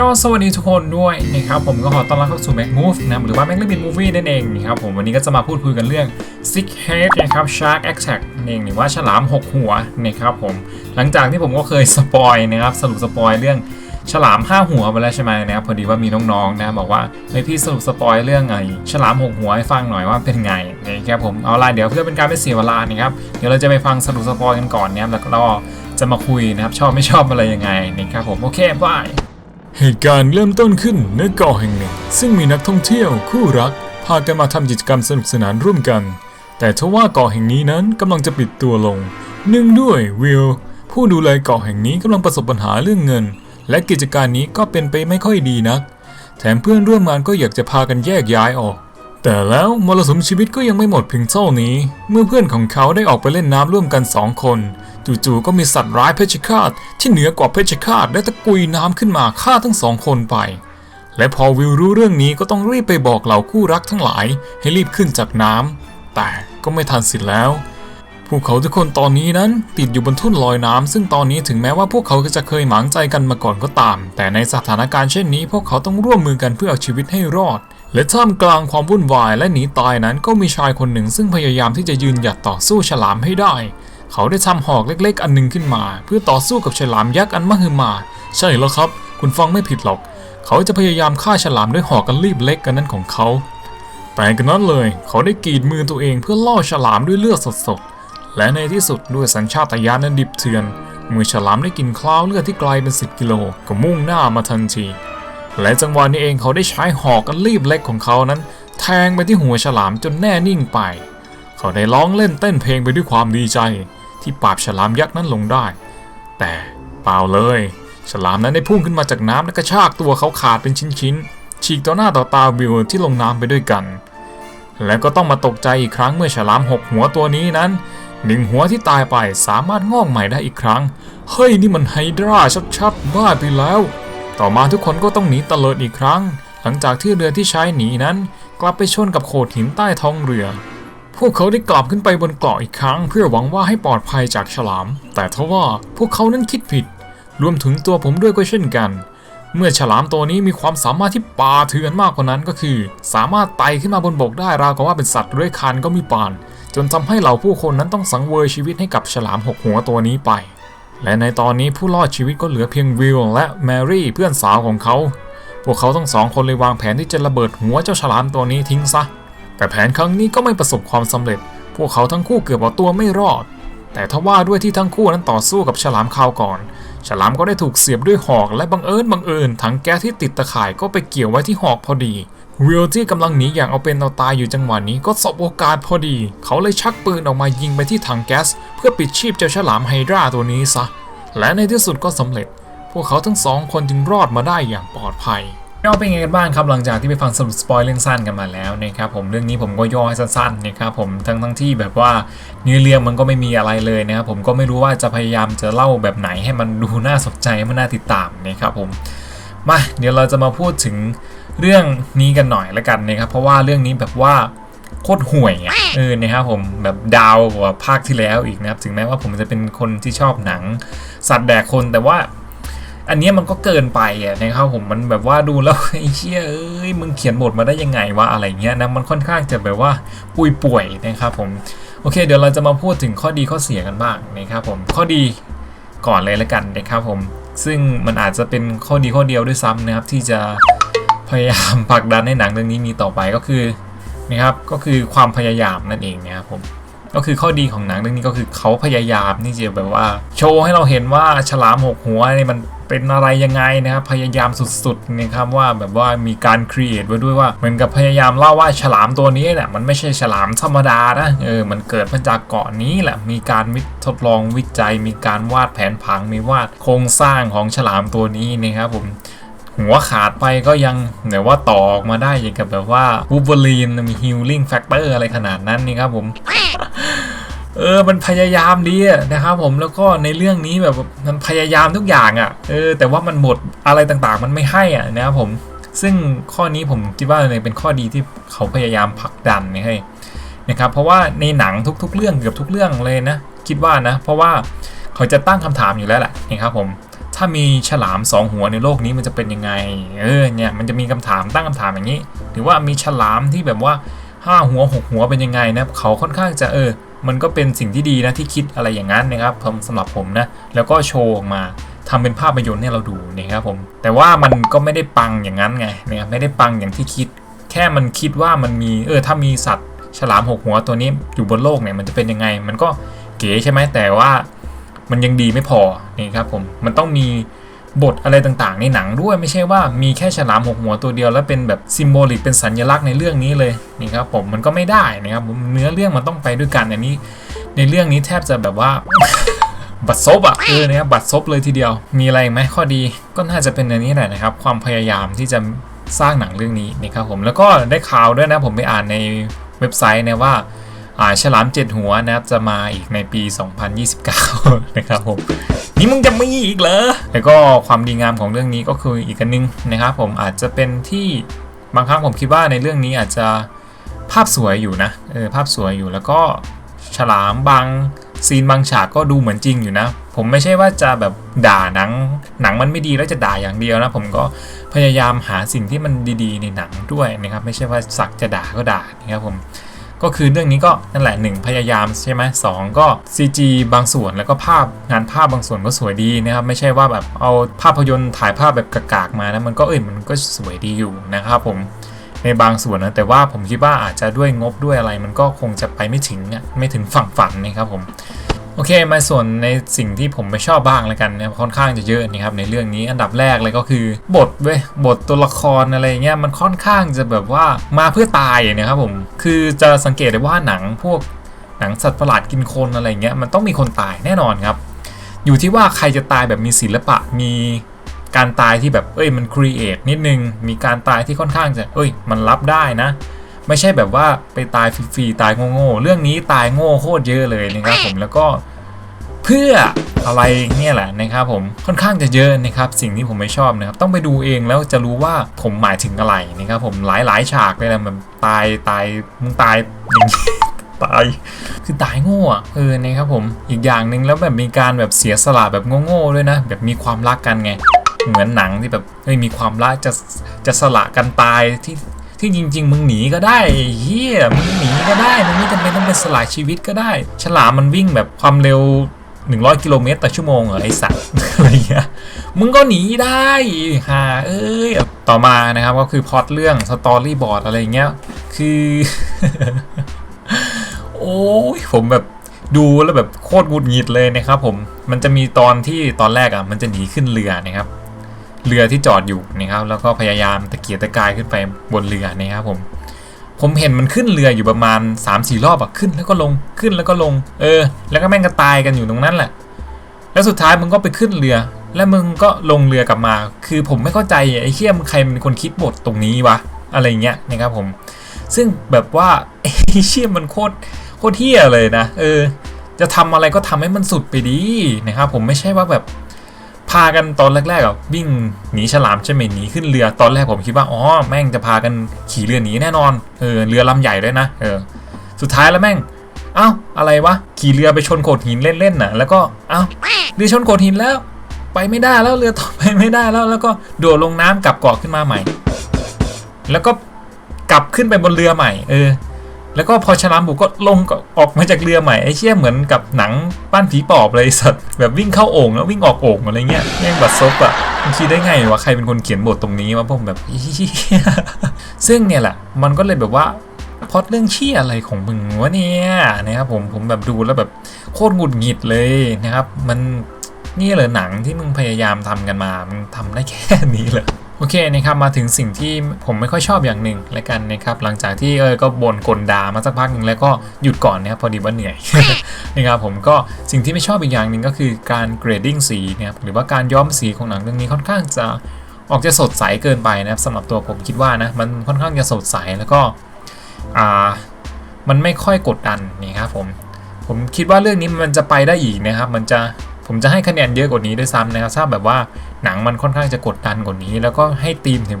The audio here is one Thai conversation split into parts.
ก็สวัสดีทุกคนด้วยนะครับผมก็ขอต้อนรับเข้าสู่ Mac Move นะหรือว่า Mac เรื่องบิน Movie นั่นเองนะครับผมวันนี้ก็จะมาพูดคุยกันเรื่อง Six Head นะครับ Shark Attack นั่นเองหรือว่าฉลาม 6 หัวนะครับผมหลังจากที่ผมก็เคยสปอยนะครับสรุปสปอยเรื่องฉลาม 5 หัวไปแล้วใช่ไหมนะครับพอดีว่ามีน้องๆนะบอกว่าเฮ้ยพี่สรุปสปอยเรื่องไอ้ฉลาม 6 หัวให้ฟังหน่อยว่าเป็นไงนะครับผมเอาล่ะเดี๋ยวเพื่อเป็นการไม่เสียเวลานะครับเดี๋ยวเราจะไปฟังสรุปสปอยกันก่อนนะครับแล้วก็จะมาคุยนะครับชอบไม่ชอบอะไรยังไงนะครับผมโอเคบาย เหตุการณ์เริ่มต้นขึ้นในเกาะแห่งหนึ่ง ซึ่งมีนักท่องเที่ยวคู่รัก พากันมาทำกิจกรรมสนุกสนานร่วมกัน แต่ทว่าเกาะแห่งนี้นั้นกำลังจะปิดตัวลงเนื่องด้วยวิลผู้ดูแลเกาะแห่งนี้กำลังประสบปัญหาเรื่องเงิน และกิจการนี้ก็เป็นไปไม่ค่อยดีนัก แถมเพื่อนร่วมงานก็อยากจะพากันแยกย้ายออก แต่แล้วมรสุมชีวิตก็ยังไม่หมดเพียงเท่านี้ เมื่อเพื่อนของเขาได้ออกไปเล่นน้ำร่วมกันสองคน จู่ๆก็มีสัตว์ร้ายเพชฌฆาตที่เหนือกว่าเพชฌฆาตได้ตะกุยน้ำขึ้นมาฆ่าทั้งสองคนไป และพอวิวรู้เรื่องนี้ก็ต้องรีบไปบอกเหล่าคู่รักทั้งหลาย ให้รีบขึ้นจากน้ำแต่ก็ไม่ทันสิแล้ว พวกเขาทุกคนตอนนี้นั้นติดอยู่บนทุ่นลอยน้ำซึ่งตอนนี้ถึงแม้ว่าพวกเขาจะเคยหมางใจกันมาก่อนก็ตาม แต่ในสถานการณ์เช่นนี้ พวกเขาต้องร่วมมือกันเพื่อเอาชีวิตให้รอด และท่ามกลางความวุ่นวายและหนีตายนั้นก็มีชายคนหนึ่งซึ่งพยายามที่จะยืนหยัดต่อสู้ฉลามให้ได้ เขาได้ทำหอกเล็ก ๆ อันหนึงขึ้นมา เพื่อต่อสู้กับฉลามยักษ์อันมหึมา ใช่แล้วครับ คุณฟังไม่ผิดหรอก เขาจะพยายามฆ่าฉลามด้วยหอกกันรีบเล็กกันนั้นของเขาแต่กันนั้นเลย เขาได้กรีดมือตัวเองเพื่อล่อฉลามด้วยเลือดสดๆและในที่สุดด้วยสัญชาตญาณนั้นดิบเถื่อนเมื่อฉลามได้กินคล้าวเลือดที่ไกลเป็น10กิโลก็มุ่งหน้ามาทันที และจังหวะนี้เองเขาได้ใช้หอกอันรีบเล็กของเขานั้น แทงไปที่หัวฉลามจนแน่นิ่งไป เขาได้ร้องเล่นเต้นเพลงไปด้วยความดีใจ ที่ปราบฉลามยักษ์นั้นลงได้ แต่เปล่าเลย ฉลามนั้นได้พุ่งขึ้นมาจากน้ำและกระชากตัวเขาขาดเป็นชิ้นๆฉีกต่อหน้าต่อตาวิวที่ลงน้ำไปด้วยกัน และก็ต้องมาตกใจอีกครั้งเมื่อฉลามหกหัวตัวนี้นั้นหนึ่งหัวที่ตายไปสามารถงอกใหม่ได้อีกครั้ง เฮ้ยนี่มันไฮดราชัดๆ บ้าไปแล้ว ต่อมาทุกคนก็ต้องหนีตะเลิดอีกครั้ง หลังจากที่เรือที่ใช้หนีนั้น กลับไปชนกับโขดหินใต้ท้องเรือ พวกเขาได้กลับขึ้นไปบนเกาะอีกครั้ง เพื่อหวังว่าให้ปลอดภัยจากฉลาม แต่ทว่าพวกเขานั้นคิดผิด รวมถึงตัวผมด้วยก็เช่นกัน เมื่อฉลามตัวนี้มีความสามารถที่ปาเถื่อนมากกว่านั้นก็คือ สามารถไต่ขึ้นมาบนบกได้ราวกับว่าเป็นสัตว์เลื้อยคลานก็มีปาน จนทำให้เหล่าผู้คนนั้นต้องสังเวยชีวิตให้กับฉลามหกหัวตัวนี้ไป และในตอนนี้ผู้รอดชีวิตก็เหลือเพียงวิลและแมรี่เพื่อนสาวของเขา พวกเขาทั้งสองคนเลยวางแผนที่จะระเบิดหัวเจ้าฉลามตัวนี้ทิ้งซะ แต่แผนครั้งนี้ก็ไม่ประสบความสำเร็จ พวกเขาทั้งคู่เกือบเอาตัวไม่รอด แต่ทว่าด้วยที่ทั้งคู่นั้นต่อสู้กับฉลามคราวก่อน ฉลามก็ได้ถูกเสียบด้วยหอกและบังเอิญบังเอิญถังแก๊สที่ติดตะข่ายก็ไปเกี่ยวไว้ที่หอกพอดี วิลที่กำลังหนีอย่างเอาเป็นเอาตายอยู่จังหวะนี้ก็สบโอกาสพอดี เขาเลยชักปืนออกมายิงไปที่ถังแก๊ส เพื่อปิดชีพเจ้าฉลามไฮดราตัวนี้ซะ และในที่สุดก็สำเร็จ พวกเขาทั้งสองคนจึงรอดมาได้อย่างปลอดภัยย่อเป็นไงกันบ้างครับหลังจากที่ไปฟังสรุปสปอยเรื่องสั้นกันมาแล้วนะครับผมเรื่องนี้ผมก็ย่อให้สั้นๆนะครับผมทั้งทั้งที่แบบว่าเนื้อเรื่องมันก็ไม่มีอะไรเลยนะครับผมก็ไม่รู้ว่าจะพยายามจะเล่าแบบไหนให้มันดูน่าสนใจมันน่าติดตามนะครับผมมาเดี๋ยวเราจะมาพูดถึง เรื่องนี้กันหน่อยละกันนะครับเพราะว่าเรื่องนี้แบบว่าโคตรห่วยอะเออนะครับผมแบบดาวกว่าภาคที่แล้วอีกนะครับถึงแม้ว่าผมจะเป็นคนที่ชอบหนัง สัตว์แดกคนแต่ว่า อันเนี้ยมันก็เกินไปอะนะครับผมมันแบบว่าดูแล้วไอ้เชี่ยเอ้ยมึงเขียนบทมาได้ยังไงวะอะไรเงี้ยนะมันค่อนข้างจะแบบว่าปุยป่วยๆนะครับผมโอเค เดี๋ยวเราจะมาพูดถึงข้อดีข้อเสียกันบ้างนะครับผมข้อดีก่อนเลยละกันนะครับผมซึ่งมันอาจจะเป็นข้อดีข้อเดียวด้วยซ้ำนะครับที่จะ พยายามผลักดันให้หนังเรื่องนี้มีต่อไปก็คือนะครับก็คือความพยายามนั่นเองนะครับผมก็คือข้อดีของหนังเรื่องนี้ก็คือเขาพยายามที่จะแบบว่า โชว์ให้เราเห็นว่าฉลามหกหัวนี่มันเป็นอะไรยังไงนะครับพยายามสุดๆนะครับว่าแบบว่ามีการครีเอทไว้ด้วยว่าเหมือนกับพยายามเล่าว่าฉลามตัวนี้เนี่ยมันไม่ใช่ฉลามธรรมดานะเออมันเกิดมาจากเกาะนี้แหละมีการทดลองวิจัย มีการวาดแผนผังมีวาดโครงสร้างของฉลามตัวนี้นะครับผม หัวขาดไปก็ยังแบบว่าต่อออกมาได้อย่างกับแบบว่าวูบ e ลีนมีฮิลลิ่งแฟกเตอร์อะไรขนาดนั้นนี่ครับผมเออ มันพยายามดีนะครับผม แล้วก็ในเรื่องนี้แบบมันพยายามทุกอย่างอะ่ะ เออ แต่ว่ามันหมดอะไรต่างๆ มันไม่ให้อะนะครับผม ซึ่งข้อนี้ผมคิดว่าเป็นข้อดีที่เขาพยายามผลักดันนี่ให้นะครับ เพราะว่าในหนังทุกๆ เรื่องเกือบทุกเรื่องเลยนะ คิดว่านะ เพราะว่าเขาจะตั้งคำถามอยู่แล้วแหละนะครับผม ถ้ามีฉลามสองหัวในโลกนี้มันจะเป็นยังไง เออเนี่ยมันจะมีคำถามตั้งคำถามอย่างนี้ หรือว่ามีฉลามที่แบบว่าห้าหัวหกหัวเป็นยังไงนะเขาค่อนข้างจะเออ มันก็เป็นสิ่งที่ดีนะที่คิดอะไรอย่างนั้นนะครับผมสำหรับผมนะแล้วก็โชว์ออกมาทำเป็นภาพยนตร์ให้เราดูนะครับผม แต่ว่ามันก็ไม่ได้ปังอย่างนั้นไงนะครับไม่ได้ปังอย่างที่คิด แค่มันคิดว่ามันมีเออถ้ามีสัตว์ฉลามหกหัวตัวนี้อยู่บนโลกเนี่ยมันจะเป็นยังไง มันก็เก๋ใช่ไหมแต่ว่า มันยังดีไม่พอนี่ครับผมมันต้องมีบทอะไรต่างๆ ในหนังด้วยไม่ใช่ว่ามีแค่ฉลามหกหัวตัวเดียวแล้วเป็นแบบซิมโบลิกเป็นสัญลักษณ์ในเรื่องนี้เลยนี่ครับผมมันก็ไม่ได้นะครับผมเนื้อเรื่องมันต้องไปด้วยกันอันนี้ ในเรื่องนี้แทบจะแบบว่าบัตรซบอะเออเนี่ยบัตรซบเลยทีเดียว มีอะไรไหมข้อดีก็น่าจะเป็นอันนี้แหละนะครับ ความพยายามที่จะสร้างหนังเรื่องนี้นะครับผมแล้วก็ได้ข่าวด้วยนะผมไปอ่านในเว็บไซต์นะว่า ฉลามเจ็ดหัวนะครับจะมาอีกในปี 2029 นะครับผมนี่มึงจะมีอีกเหรอแล้วก็ความดีงามของเรื่องนี้ก็คืออีกอันนึงนะครับผมอาจจะเป็นที่บางครั้งผมคิดว่าในเรื่องนี้อาจจะภาพสวยอยู่นะเออภาพสวยอยู่แล้วก็ฉลามบางซีนบางฉากก็ดูเหมือนจริงอยู่นะ ผมไม่ใช่ว่าจะแบบด่าหนัง หนังมันไม่ดีแล้วจะด่าอย่างเดียวนะ ผมก็พยายามหาสิ่งที่มันดีๆ ในหนังด้วยนะครับ ไม่ใช่ว่าสักจะด่าก็ด่านะครับผม ก็คือเรื่องนี้ก็นั่นแหละหนึ่งพยายามใช่ไหมสองก็ CG บางส่วนแล้วก็ภาพงานภาพบางส่วนก็สวยดีนะครับไม่ใช่ว่าแบบเอาภาพยนตร์ถ่ายภาพแบบกากๆมานะมันก็เอ้ยมันก็สวยดีอยู่นะครับผมในบางส่วนนะแต่ว่าผมคิดว่าอาจจะด้วยงบด้วยอะไร มันก็คงจะไปไม่ถึงอะไม่ถึงฝั่งฝันนะครับผม โอเคมาส่วนในสิ่งที่ผมไม่ชอบบ้างแล้วกันนะค่อนข้างจะเยอะนะครับในเรื่องนี้อันดับแรกเลยก็คือบทเว้ยบทตัวละครอะไรเงี้ยมันค่อนข้างจะแบบว่ามาเพื่อตายนะครับผมคือจะสังเกตได้ว่าหนังพวกหนังสัตว์ประหลาดกินคนอะไรเงี้ยมันต้องมีคนตายแน่นอนครับ อยู่ที่ว่าใครจะตายแบบมีศิลปะมีการตายที่แบบเอ้ยมันครีเอทนิดนึงมีการตายที่ค่อนข้างจะเอ้ยมันรับได้นะ ไม่ใช่แบบว่าไปตายฟรีๆตายโง่ๆเรื่องนี้ตายโง่โคตรเยอะเลยนะครับผมแล้วก็เพื่ออะไรเนี่ยแหละนะครับผมค่อนข้างจะเยอะนะครับสิ่งที่ผมไม่ชอบนะครับต้องไปดูเองแล้วจะรู้ว่าผมหมายถึงอะไรนะครับผมหลายๆฉากเลยนะมันตายตายมึงตายอย่างนี้ตายคือตายโง่อเออนะครับผมอีกอย่างหนึ่งแล้วแบบมีการแบบเสียสละแบบโง่ๆด้วยนะ แบบมีความรักกันไงเหมือนหนังที่แบบเฮ้ยมีความรักจะจะสละกันตายที่ ที่จริง ๆ มึงหนีก็ได้เฮียมึงหนีก็ได้มึงไม่จำเป็นต้องไปสละชีวิตก็ได้ ฉลามมันวิ่งแบบความเร็ว 100 กิโลเมตรต่อชั่วโมงเหรอไอสัตว์อะไรเงี้ยมึงก็หนีได้ฮ่าเอ้ยต่อมานะครับก็คือพอตเรื่องสตอรี่บอร์ดอะไรเงี้ยคือ โอ้ยผมแบบดูแล้วแบบโคตรหงุดหงิดเลยนะครับผมมันจะมีตอนที่ตอนแรกอะมันจะหนีขึ้นเรือนะครับ เรือที่จอดอยู่นะครับแล้วก็พยายามตะเกียกตะกายขึ้นไปบนเรือนะครับผมผมเห็นมันขึ้นเรืออยู่ประมาณ 3-4 รอบอะขึ้นแล้วก็ลงขึ้นแล้วก็ลง เออ แล้วก็แม่งก็ตายกันอยู่ตรงนั้นแหละ แล้วสุดท้ายมึงก็ไปขึ้นเรือ แล้วมึงก็ลงเรือกลับมา คือผมไม่เข้าใจไอ้เขี้ยมใครเป็นคนคิดบทตรงนี้วะอะไรเงี้ยนะครับผม ซึ่งแบบว่าไอ้เชี่ยมันโคตรโคตรเที่ยเลยนะ เออ จะทำอะไรก็ทำให้มันสุดไปดีนะครับผมไม่ใช่ว่าแบบ พากันตอนแรกๆอะวิ่งหนีฉลามใช่ไหมหนีขึ้นเรือตอนแรกผมคิดว่าอ๋อแม่งจะพากันขี่เรือหนีแน่นอนเออเรือลำใหญ่ด้วยนะเออสุดท้ายแล้วแม่งเอ้าอะไรวะขี่เรือไปชนโขดหินเล่นๆน่ะแล้วก็เอ้าเรือชนโขดหินแล้ว ไปไม่ได้แล้วเรือต่อไปไม่ได้แล้ว แล้วก็โดดลงน้ำกลับเกาะขึ้นมาใหม่ แล้วก็กลับขึ้นไปบนเรือใหม่ เออ แล้วก็พอฉลามบุกก็ลงออกมาจากเรือใหม่ไอ้เชี่ยเหมือนกับหนังป้านผีปอบเลยสัตว์แบบวิ่งเข้าโอ่งแล้ววิ่งออกโอ่งอะไรเงี้ยแม่งบัดซบอะมันคิดได้ไงวะใครเป็นคนเขียนบทตรงนี้วะผมแบบเหี้ยซึ่งเนี่ยแหละมันก็เลยแบบว่าพอดเรื่องเชี่ยอะไรของมึงวะเนี่ยนะครับผมผมแบบดูแล้วแบบโคตรหงุดหงิดเลยนะครับ มันนี่เลยหนังที่มึงพยายามทำกันมา มึงทำได้แค่นี้เลย โอเคนะครับมาถึงสิ่งที่ผมไม่ค่อยชอบอย่างหนึ่งแล้วกันนะครับหลังจากที่เออก็บ่นกลดามาสักพักหนึ่งแล้วก็หยุดก่อนนะครับพอดีว่าเหนื่อยนะครับผมก็สิ่งที่ไม่ชอบอีกอย่างหนึ่งก็คือการเกรดดิ้งสีนะครับหรือว่าการย้อมสีของหนังเรื่องนี้ค่อนข้างจะออกจะสดใสเกินไปนะครับสำหรับตัวผมคิดว่านะมันค่อนข้างจะสดใสแล้วก็อ่ามันไม่ค่อยกดดันนี่ครับผมผมคิดว่าเรื่องนี้มันจะไปได้อีกนะครับ มันจะ ผมจะให้คะแนนเยอะกว่านี้ด้วยซ้ำนะครับถ้าบแบบว่าหนังมันค่อนข้างจะกดดันกว่านี้ แล้วก็ให้ธีมถึง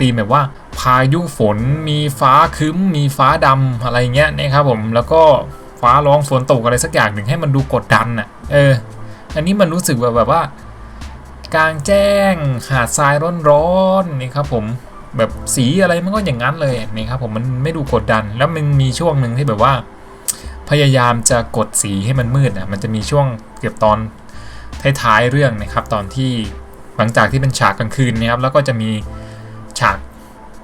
ธีมแบบว่าพายุฝนมีฟ้าคึ้ม มีฟ้าดำอะไรเงี้ยนะครับผมแล้วก็ฟ้าร้องฝนตกอะไรสักอย่างหนึ่งให้มันดูกดดันอะเออ อันนี้มันรู้สึกแบบแบบว่ากลางแจ้งหาดทรายร้อนๆนี่ครับผมแบบสีอะไรมันก็อย่างนั้นเลยนี่ครับผมมันไม่ดูกดดัน แล้วมันมีช่วงหนึ่งที่แบบว่า พยายามจะกดสีให้มันมืดอะมันจะมีช่วง เกือบตอนท้ายๆเรื่องนะครับ ตอนที่หลังจากที่เป็นฉากกลางคืนนะครับ แล้วก็จะมีฉาก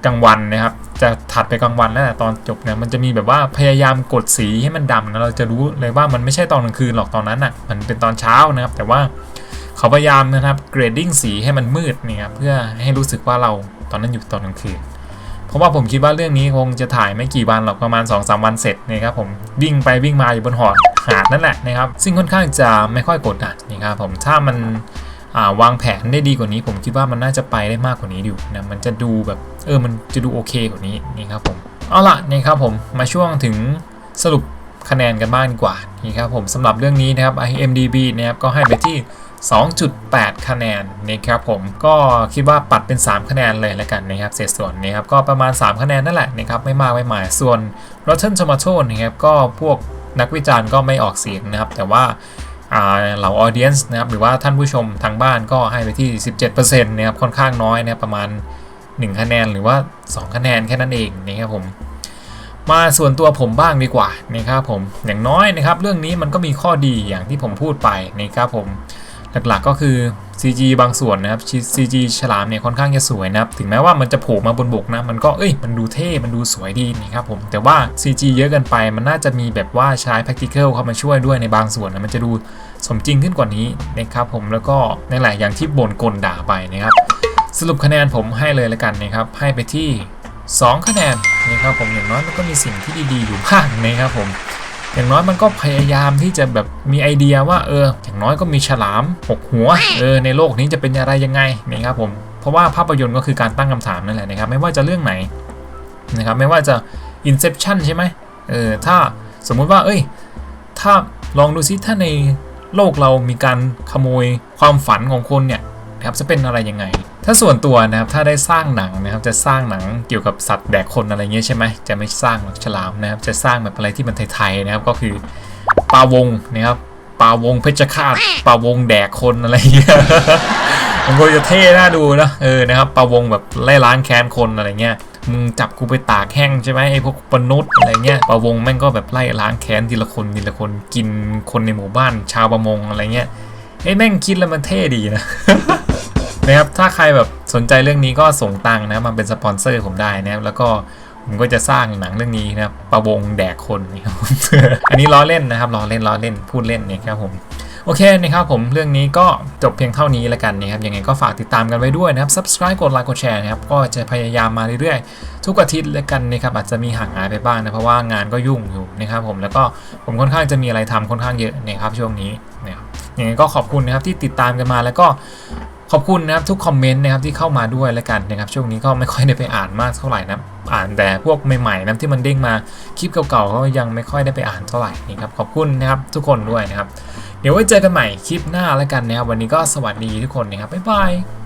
กลางวันนะครับ จะถัดไปกลางวันแล้วแต่ตอนจบเนี่ยมันจะมีแบบว่าพยายามกดสีให้มันดำนะเราจะรู้เลยว่ามันไม่ใช่ตอนกลางคืนหรอกตอนนั้นอะมันเป็นตอนเช้านะครับ แต่ว่าเขาพยายามนะครับเกรดดิ้งสีให้มันมืดนี่ครับเพื่อให้รู้สึกว่าเราตอนนั้นอยู่ตอนกลางคืนเพราะว่าผมคิดว่าเรื่องนี้คงจะถ่ายไม่กี่วันหรอกประมาณ2-3วันเสร็จนะครับผมวิ่งไปวิ่งมาอยู่บนหอด หาดนั่นแหละนะครับ ซึ่งค่อนข้างจะไม่ค่อยกดดันนะครับผมถ้ามันาวางแผนได้ดีกว่านี้ ผมคิดว่ามันน่าจะไปได้มากกว่านี้อยู่นะมันจะดูแบบเออมันจะดูโอเคกว่านี้นี่ครับผมเอาละนี่ครับผมมาช่วงถึงสรุปคะแนนกันบ้างดีกว่านี่ครับผมสำหรับเรื่องนี้นะครับ IMDB นะครับก็ให้ไปที่ 2.8 คะแนนนะครับผมก็คิดว่าปัดเป็น 3 คะแนนเลยแล้วกันนะครับเศษส่วนนะครับก็ประมาณ 3 คะแนนนั่นแหละนะครับไม่มากไม่หมายส่วน Rotten Tomato นะครับก็พวก นักวิจารณ์ก็ไม่ออกเสียงนะครับ แต่ว่าเหล่า audience นะครับหรือว่าท่านผู้ชมทางบ้านก็ให้ไปที่ 17%นะครับค่อนข้างน้อยนะครับประมาณ 1 คะแนนหรือว่า 2 คะแนนแค่นั้นเองนะครับผมมาส่วนตัวผมบ้างดีกว่านะครับผมอย่างน้อยนะครับ เรื่องนี้มันก็มีข้อดีอย่างที่ผมพูดไปนะครับผมหลักๆก็คือ CG บางส่วนนะครับ CG ฉลามเนี่ยค่อนข้างจะสวยนะครับ ถึงแม้ว่ามันจะโผล่มาบนบกนะ มันก็เอ้ยมันดูเท่มันดูสวยดีนะครับผม แต่ว่า CG เยอะเกินไปมันน่าจะมีแบบว่าใช้ practical เข้ามาช่วยด้วยในบางส่วนนะมันจะดูสมจริงขึ้นกว่านี้นะครับผมแล้วก็นั่นแหละอย่างที่บ่นกลด่าไปนะครับ สรุปคะแนนผมให้เลยละกันนะครับให้ไปที่ 2 คะแนนนะครับผมอย่างน้อยมันก็มีสิ่งที่ดีๆอยู่บ้างนะครับผม อย่างน้อยมันก็พยายามที่จะแบบมีไอเดียว่าเออ อย่างน้อยก็มีฉลามหกหัวเออในโลกนี้จะเป็นอะไรยังไงนะครับผมเพราะว่าภาพยนตร์ก็คือการตั้งคำถามนั่นแหละนะครับไม่ว่าจะเรื่องไหนนะครับไม่ว่าจะ Inception ใช่ไหมเออถ้าสมมุติว่า เอ้ย ถ้าลองดูซิถ้าในโลกเรามีการขโมยความฝันของคนเนี่ยนะครับจะเป็นอะไรยังไง ถ้าส่วนตัวนะครับถ้าได้สร้างหนังนะครับจะสร้างหนังเกี่ยวกับสัตว์แดกคนอะไรเงี้ยใช่ไหมจะไม่สร้างหลักฉลามนะครับจะสร้างแบบอะไรที่มันไทยๆนะครับก็คือปลาวงนะครับปลาวงเพชรฆาตปลาวงแดกคนอะไรเงี้ยมันก็จะเท่น่าดูนะเออนะครับปลาวงแบบไล่ล้างแค้นคนอะไรเงี้ยมึงจับกูไปตากแห้งใช่ไหมไอ้พวกปนุษย์อะไรเงี้ยปลาวงแม่งก็แบบไล่ล้างแค้นทีละคนทีละคนกินคนในหมู่บ้านชาวประมงอะไรเงี้ยไอ้แม่งคิดแล้วมันเท่ดีนะ นะครับถ้าใครแบบสนใจเรื่องนี้ก็ส่งตังค์นะมาเป็นสปอนเซอร์ผมได้นะครับแล้วก็ผมก็จะสร้างหนังเรื่องนี้นะครับประวงแดกคนนะครับอันนี้ล้อเล่นนะครับล้อเล่นล้อเล่นพูดเล่นเนี่ยครับผมโอเคนะครับผมเรื่องนี้ก็จบเพียงเท่านี้แล้วกันนะครับยังไงก็ฝากติดตามกันไว้ด้วยนะครับ subscribe กดไลค์กดแชร์นะครับก็จะพยายามมาเรื่อยๆ ทุกอาทิตย์แล้วกันนะครับอาจจะมีห่างหายไปบ้างนะเพราะว่างานก็ยุ่งอยู่นะครับผมแล้วก็ผมค่อนข้างจะมีอะไรทำค่อนข้างเยอะนะครับช่วงนี้นะครับยังไงก็ขอบคุณนะครับที่ติดตามกันมาแล้วก็ ขอบคุณนะครับทุกคอมเมนต์นะครับที่เข้ามาด้วยแล้วกันนะครับช่วงนี้ก็ไม่ค่อยได้ไปอ่านมากเท่าไหร่นะอ่านแต่พวกใหม่ๆนะที่มันเด้งมาคลิปเก่าๆก็ยังไม่ค่อยได้ไปอ่านเท่าไหร่นี่ครับขอบคุณนะครับทุกคนด้วยนะครับ เดี๋ยวไว้เจอกันใหม่คลิปหน้าแล้วกันนะครับวันนี้ก็สวัสดีทุกคนนะครับบ๊ายบาย